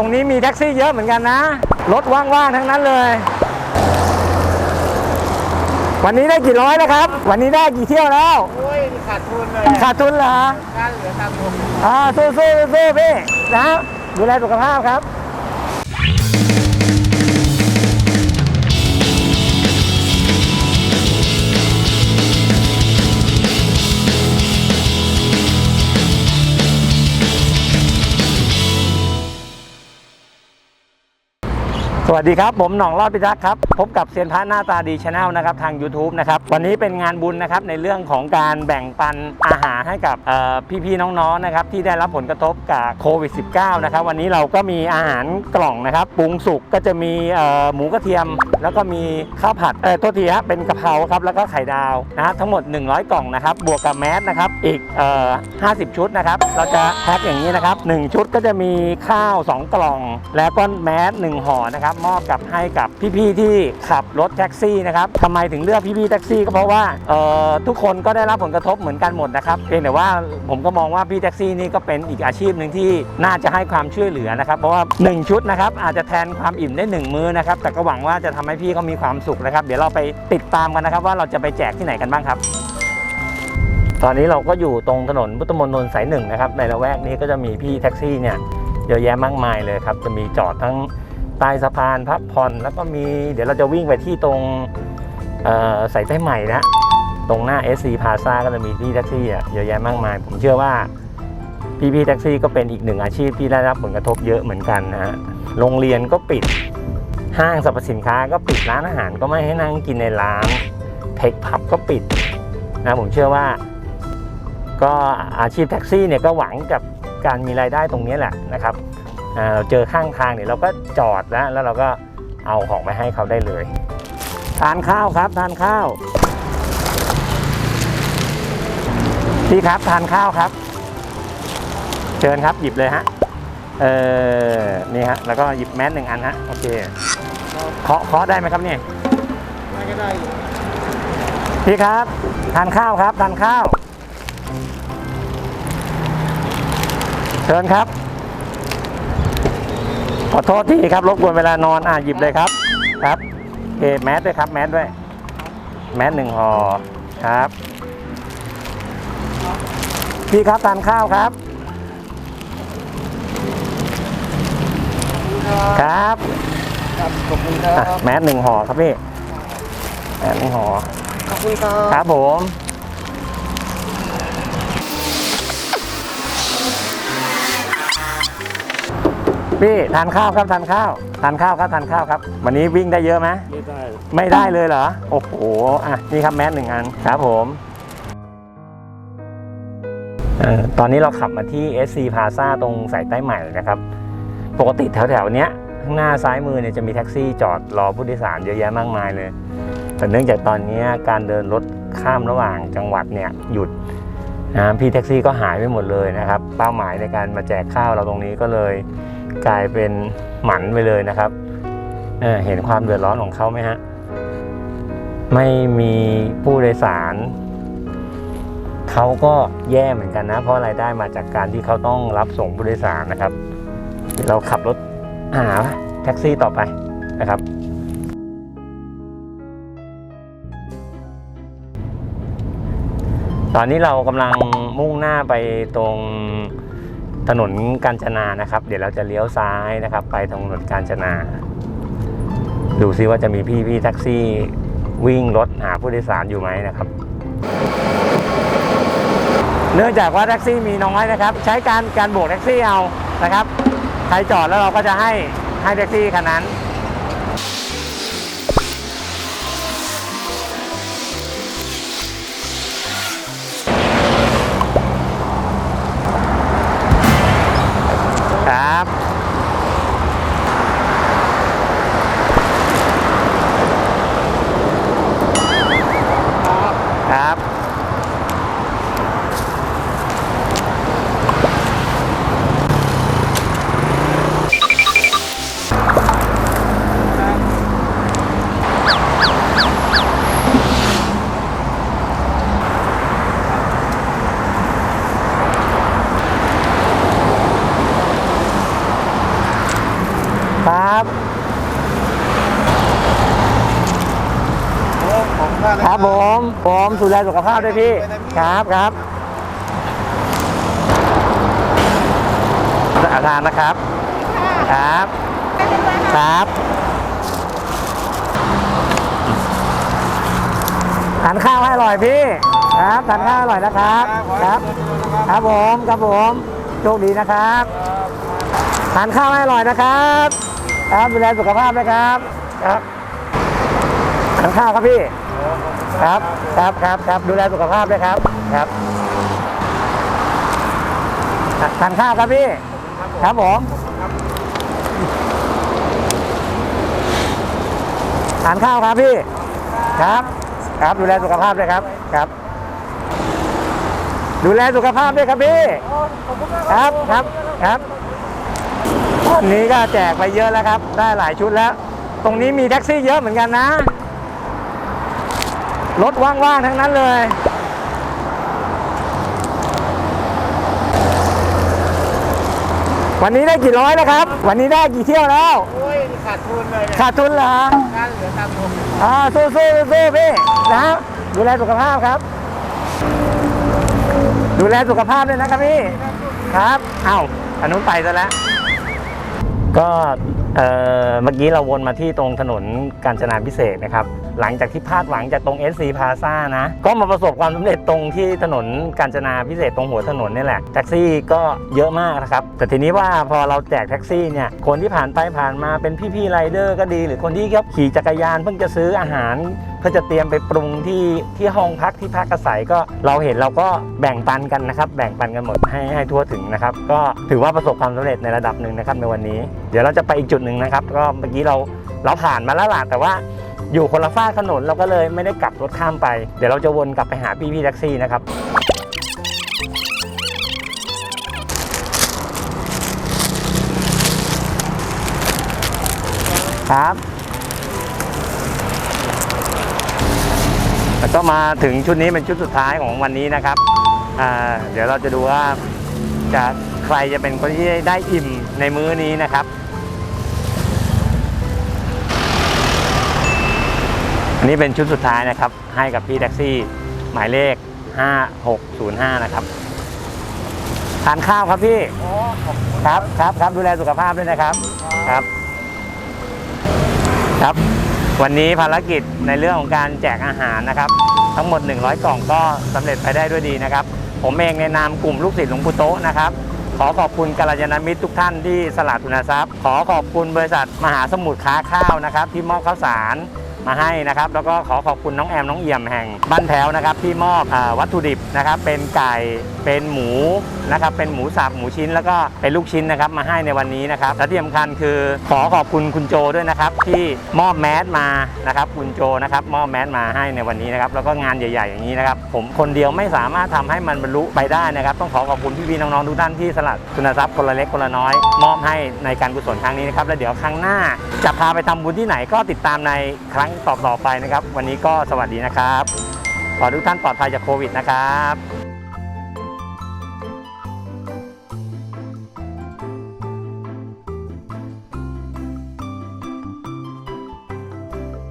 รงนี้มีแท็กซี่เยอะเหมือนกันนะ รถว่างๆทั้งนั้นเลย วันนี้ได้กี่ร้อยแล้วครับ วันนี้ได้กี่เที่ยวแล้ว โอ้ยขาดทุนเลยขาดทุนเหรอค่าเหลือตามผมอ่าสู้สู้สู้พี่นะ ดูแลสุขภาพครับ วัสดีครับผมหน่องรอดพิทักษ์ครับพบกับเซียนพระหน้าตาดีชาแนลนะครับทาง YouTube นะครับวันนี้เป็นงานบุญนะครับในเรื่องของการแบ่งปันอาหารให้กับพี่ๆน้องๆนะครับที่ได้รับผลกระทบจากโควิด -19 นะครับวันนี้เราก็มีอาหารกล่องนะครับปรุงสุกก็จะมีหมูกระเทียม แล้วก็มีข้าวผัดเออโทษทีฮะเป็นกะเพราครับแล้วก็ไข่ดาวนะฮะทั้งหมด 100 กล่องนะครับบวกกับแมสนะครับอีกเอ่อ50 ชุดนะครับเราจะแพ็คอย่างนี้นะครับหนึ่งชุดก็จะมีข้าว 2 กล่อง แล้วก็แมสหนึ่งห่อนะครับมอบกับให้กับพี่ๆที่ขับรถแท็กซี่นะครับทำไมถึงเลือกพี่ๆแท็กซี่ก็เพราะว่าเอ่อทุกคนก็ได้รับผลกระทบเหมือนกันหมดนะครับเพียงแต่ว่าผมก็มองว่าพี่แท็กซี่นี่ก็เป็นอีกอาชีพหนึ่งที่น่าจะให้ความช่วยเหลือนะครับ เพราะว่าหนึ่งชุดนะครับอาจจะแทนความอิ่มได้หนึ่งมื้อนะครับ แต่ก็หวังว่าจะทำให้พี่เขามีความสุขนะครับ เดี๋ยวเราไปติดตามกันนะครับ ว่าเราจะไปแจกที่ไหนกันบ้างครับ ตอนนี้เราก็อยู่ตรงถนนพุทธมณฑลสายหนึ่งนะครับในละแวกนี้ก็จะมีพี่แท็กซี่เนี่ยเยอะแยะมากมายเลยครับจะมีจอดทั้ง ใต้สะพานพักผ่อนแล้วก็มีเดี๋ยวเราจะวิ่งไปที่ตรงสายใต้ใหม่นะตรงหน้า SC Plaza ก็จะมีพี่แท็กซี่อะเยอะแยะมากมาย ผมเชื่อว่าพี่พี่ๆแท็กซี่ก็เป็นอีกหนึ่งอาชีพที่ได้รับผลกระทบเยอะเหมือนกันนะฮะโรงเรียนก็ปิดห้างสรรพสินค้าก็ปิดร้านอาหารก็ไม่ให้นั่งกินในร้านเทคผับก็ปิดนะผมเชื่อว่า ก็อาชีพแท็กซี่เนี่ยก็หวังกับการมีรายได้ตรงนี้แหละนะครับ เราเจอข้างทางเนี่ยเราก็จอดแล้วแล้วเราก็เอาของไปให้เขาได้เลย ทานข้าวครับทานข้าวพี่ครับทานข้าวครับ เชิญครับหยิบเลยฮะเออนี่ฮะแล้วก็หยิบแมสหนึ่งอันฮะโอเคเคาะเคาะได้ไหมครับเนี่ยไม่ก็ได้พี่ครับทานข้าวครับทานข้าว เชิญครับ ขอโทษทีครับรบกวนเวลานอนอะหยิบเลยครับครับโอเคแมสด้วยครับแมสด้วย แมสหนึ่งห่อครับ พี่ครับทานข้าวครับ ครับครับขอบคุณครัอะบแมสหนึ่งห่อครับพี่แมสหนึ่งห่อขอบคุณครับครับผม พี่ทานข้าวครับทานข้าวทานข้าวครับทานข้าวครับ วันนี้วิ่งได้เยอะไหมไม่ได้ ไม่ได้เลยเหรอ โอ้โหอะนี่ครับแมสหนึ่งอันครับผมเอ่อตอนนี้เราขับมาที่ SC Plaza ตรงสายใต้ใหม่นะครับ ปกติแถวๆเนี้ยข้างหน้าซ้ายมือเนี่ยจะมีแท็กซี่จอดรอผู้โดยสารเยอะแยะมากมายเลย แต่เนื่องจากตอนนี้การเดินรถข้ามระหว่างจังหวัดเนี่ยหยุดนะพี่แท็กซี่ก็หายไปหมดเลยนะครับ เป้าหมายในการมาแจกข้าวเราตรงนี้ก็เลย กลายเป็นหมันไปเลยนะครับเเห็นความเดือดร้อนของเขาไหมฮะ ไม่มีผู้โดยสาร เขาก็แย่เหมือนกันนะ เพราะรายได้มาจากการที่เขาต้องรับส่งผู้โดยสารนะครับเดี๋ยวเราขับรถหาแท็กซี่ต่อไปนะครับตอนนี้เรากำลังมุ่งหน้าไปตรง ถนนกาญจนานะครับ เดี๋ยวเราจะเลี้ยวซ้ายนะครับ ไปทางถนนกาญจนา ดูซิว่าจะมีพี่พี่แท็กซี่วิ่งรถหาผู้โดยสารอยู่ไหมนะครับ เนื่องจากว่าแท็กซี่มีน้อยนะครับ ใช้การการโบกแท็กซี่เอานะครับ ใครจอดแล้วเราก็จะให้ให้แท็กซี่คันนั้น ผมมากนะครับผมดูแลสุขภาพด้วยพี่ ครับครับอาทานนะครับ ครับ ครับทานข้าวให้อร่อยพี่ ครับทานข้าวอร่อยนะครับ ครับ ครับผม ครับผม โชคดีนะครับทานข้าวให้อร่อยนะครับ ครับดูแลสุขภาพด้วยครับ ครับ ทานข้าวครับพี่ ครับ ครับครับครับดูแลสุขภาพด้วยครับ ครับทานข้าวครับพี่ ครับผมทานข้าวครับพี่ ครับ ครับดูแลสุขภาพด้วยครับ ครับ ดูแลสุขภาพด้วยครับพี่ ครับ ครับ ครับวันนี้ก็แจกไปเยอะแล้วครับ ได้หลายชุดแล้ว ตรงนี้มีแท็กซี่เยอะเหมือนกันนะ รถว่างๆทั้งนั้นเลย วันนี้ได้กี่ร้อยแล้วครับ วันนี้ได้กี่เที่ยวแล้ว โอ้ยขาดทุนเลยเนี่ยขาดทุนเหรอค่าเหลือตามผมอ่าสู้สู้สู้พี่นะดูแลสุขภาพครับ ดูแลสุขภาพด้วยนะครับพี่ ครับ เอ้าอันนู้นไปซะแล้ว ก็เอ่อเมื่อกี้เราวนมาที่ตรงถนนกาญจนาพิเศษกนะครับ หลังจากที่พลาดหวังจากตรง SC Plaza นะ ก็มาประสบความสำเร็จตรงที่ถนนกาญจนาพิเศษตรงหัวถนนนี่แหละแท็กซี่ก็เยอะมากนะครับ แต่ทีนี้ว่าพอเราแจกแท็กซี่เนี่ยคนที่ผ่านไปผ่านมาเป็นพี่ๆไรเดอร์ก็ดี หรือคนที่เขาขี่จักรยานเพิ่งจะซื้ออาหารเพื่อจะเตรียมไปปรุงที่ที่ห้องพักที่พักอาศัยก็เราเห็นเราก็แบ่งปันกันนะครับ แบ่งปันกันหมดให้ให้ทั่วถึงนะครับ ก็ถือว่าประสบความสำเร็จในระดับหนึ่งนะครับในวันนี้ เดี๋ยวเราจะไปอีกจุดหนึ่งนะครับ ก็เมื่อกี้เราเราผ่านมาแล้วล่ะแต่ว่า อยู่คนละฝ้าถนนเราก็เลยไม่ได้กลับรถข้ามไป เดี๋ยวเราจะวนกลับไปหาพี่พี่แท็กซี่นะครับครับแล้วก็มาถึงชุดนี้เป็นชุดสุดท้ายของวันนี้นะครับ เดี๋ยวเราจะดูว่าจะใครจะเป็นคนที่ได้อิ่มในมื้อนี้นะครับ นี้เป็นชุดสุดท้ายนะครับ ให้กับพี่แท็กซี่ หมายเลข 5605 นะครับ ทานข้าวครับพี่ ครับครับครับดูแลสุขภาพด้วยนะครับ ครับ ครับ วันนี้ภารกิจในเรื่องของการแจกอาหารนะครับ ทั้งหมด 100 กล่องก็สำเร็จไปได้ด้วยดีนะครับ ผมเองในนามกลุ่มลูกศิษย์หลวงปู่โตะนะครับขอขอบคุณกัลยาณมิตรทุกท่านที่สละทุนทรัพย์ ขอขอบคุณบริษัทมหาสมุทรค้าข้าวนะครับ ที่มอบข้าวสาร มาให้นะครับ แล้วก็ขอขอบคุณน้องแอมน้องเอี่ยมแห่งบ้านแถวนะครับ ที่มอบอวัตถุดิบนะครับ เป็นไก่เป็นหมูนะครับ เป็นหมูสับหมูชิ้น แล้วก็เป็นลูกชิ้นนะครับมาให้ในวันนี้นะครับและที่สำคัญคือขอขอบคุณคุณโจด้วยนะครับ ที่มอบแมสมานะครับ คุณโจนะครับ มอบแมสมาให้ในวันนี้นะครับ แล้วก็งานใหญ่ ๆ อย่างนี้นะครับ ผมคนเดียวไม่สามารถทำให้มันบรรลุไปได้นะครับ ต้องขอขอบคุณพี่ๆน้องๆทุกท่านที่สละทุนทรัพย์คนละเล็กคนละน้อย มอบให้ในการกุศลครั้งนี้นะครับแล้วเดี๋ยวครั้งหน้าจะพาไปทำบุญที่ไหนก็ติดตามในครั้งต่อๆไปนะครับ วันนี้ก็สวัสดีนะครับ ขอทุกท่านปลอดภัยจากโควิดนะครับ